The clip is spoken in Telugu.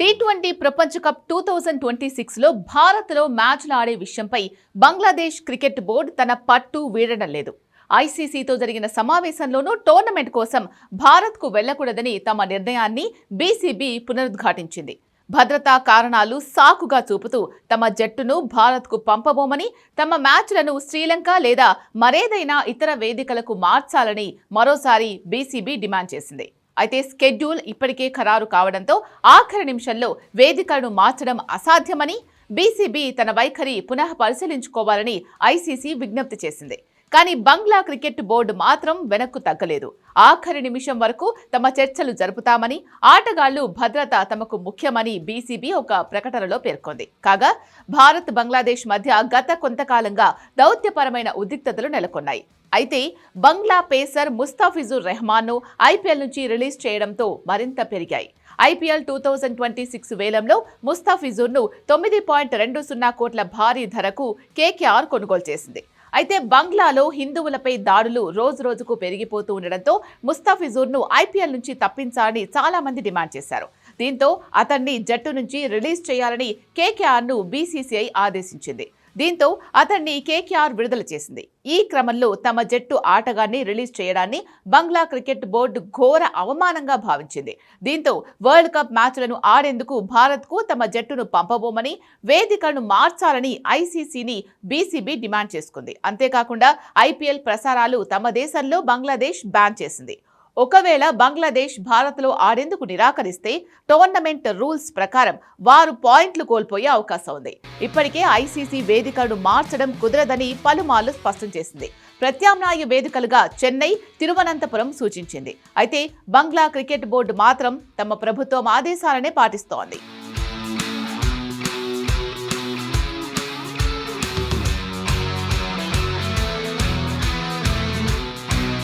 టీ ట్వంటీ ప్రపంచ కప్ టూ థౌజండ్ ట్వంటీ సిక్స్లో భారత్లో మ్యాచ్లు ఆడే విషయంపై బంగ్లాదేశ్ క్రికెట్ బోర్డు తన పట్టు వీడడం లేదు. ఐసీసీతో జరిగిన సమావేశంలోనూ టోర్నమెంట్ కోసం భారత్కు వెళ్ళకూడదని తమ నిర్ణయాన్ని బీసీబీ పునరుద్ఘాటించింది. భద్రతా కారణాలు సాకుగా చూపుతూ తమ జట్టును భారత్కు పంపబోమని తమ మ్యాచ్లను శ్రీలంక లేదా మరేదైనా ఇతర వేదికలకు మార్చాలని మరోసారి బీసీబీ డిమాండ్ చేసింది. అయితే స్కెడ్యూల్ ఇప్పటికే ఖరారు కావడంతో ఆఖరి నిమిషంలో వేదికలను మార్చడం అసాధ్యమని బీసీబీ తన వైఖరి పునః పరిశీలించుకోవాలని ఐసీసీ విజ్ఞప్తి చేసింది. కానీ బంగ్లా క్రికెట్ బోర్డు మాత్రం వెనక్కు తగ్గలేదు. ఆఖరి నిమిషం వరకు తమ చర్చలు జరుపుతామని ఆటగాళ్ళు భద్రత తమకు ముఖ్యమని బీసీబీ ఒక ప్రకటనలో పేర్కొంది. కాగా భారత్ బంగ్లాదేశ్ మధ్య గత కొంతకాలంగా దౌత్యపరమైన ఉద్రిక్తతలు నెలకొన్నాయి. అయితే బంగ్లా పేసర్ ముస్తాఫిజుర్ రెహమాన్ను ఐపీఎల్ నుంచి రిలీజ్ చేయడంతో మరింత పెరిగాయి. IPL two thousand twenty six వేలంలో ముస్తాఫిజుర్ను తొమ్మిది పాయింట్ రెండు సున్నా కోట్ల భారీ ధరకు కేకేఆర్ కొనుగోలు చేసింది. అయితే బంగ్లాలో హిందువులపై దాడులు రోజు రోజుకు పెరిగిపోతూ ఉండడంతో ముస్తాఫిజూర్ను ఐపీఎల్ నుంచి తప్పించాలని చాలామంది డిమాండ్ చేశారు. దీంతో అతన్ని జట్టు నుంచి రిలీజ్ చేయాలని కేకేఆర్ను బీసీసీఐ ఆదేశించింది. దీంతో అతన్ని కేకేఆర్ విడుదల చేసింది. ఈ క్రమంలో తమ జట్టు ఆటగాన్ని రిలీజ్ చేయడాన్ని బంగ్లా క్రికెట్ బోర్డు ఘోర అవమానంగా భావించింది. దీంతో వరల్డ్ కప్ మ్యాచ్లను ఆడేందుకు భారత్కు తమ జట్టును పంపబోమని వేదికలను మార్చాలని ఐసీసీని బీసీబీ డిమాండ్ చేసుకుంది. అంతేకాకుండా ఐపీఎల్ ప్రసారాలు తమ దేశంలో బంగ్లాదేశ్ బ్యాన్ చేసింది. ఒకవేళ బంగ్లాదేశ్ భారత్లో ఆడేందుకు నిరాకరిస్తే టోర్నమెంట్ రూల్స్ ప్రకారం వారు పాయింట్లు కోల్పోయే అవకాశం ఉంది. ఇప్పటికే ఐసీసీ వేదికను మార్చడం కుదరదని పలుమార్లు స్పష్టం చేసింది. ప్రత్యామ్నాయ వేదికలుగా చెన్నై తిరువనంతపురం సూచించింది. అయితే బంగ్లా క్రికెట్ బోర్డు మాత్రం తమ ప్రభుత్వం ఆదేశాలనే పాటిస్తోంది.